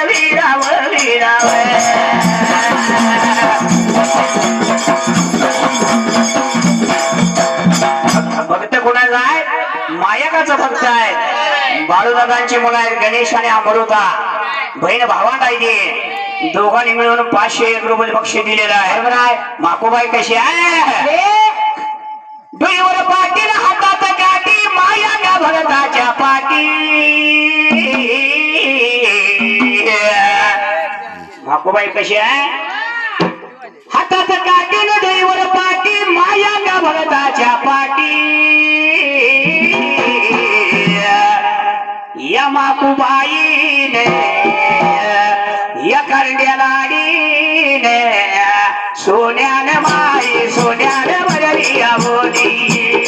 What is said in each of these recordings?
वीरा भक्त कोणाचा आहे? मायकाचं भक्त आहे. बाळूदादांची मुलं आहेत गणेश आणि अमृता. बहीण भावात आहे दोघांनी मिळून पाचशे एक रुपये बक्षीस दिलेलं आहे. माकोबाई कशी आहे? डोईवर पाटील हातात काठी माया भरताच्या बाई कशी आहे? हातात काठी न पाटी पाठी माया का भरताच्या पाटी यमा कुबाईने या करड्यालाडीने सोन्याने माई सोन्याने भरली आवडी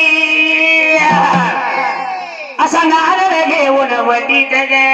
ಸನಾರಗೆ ಉಣವತಿ ಜಗೇ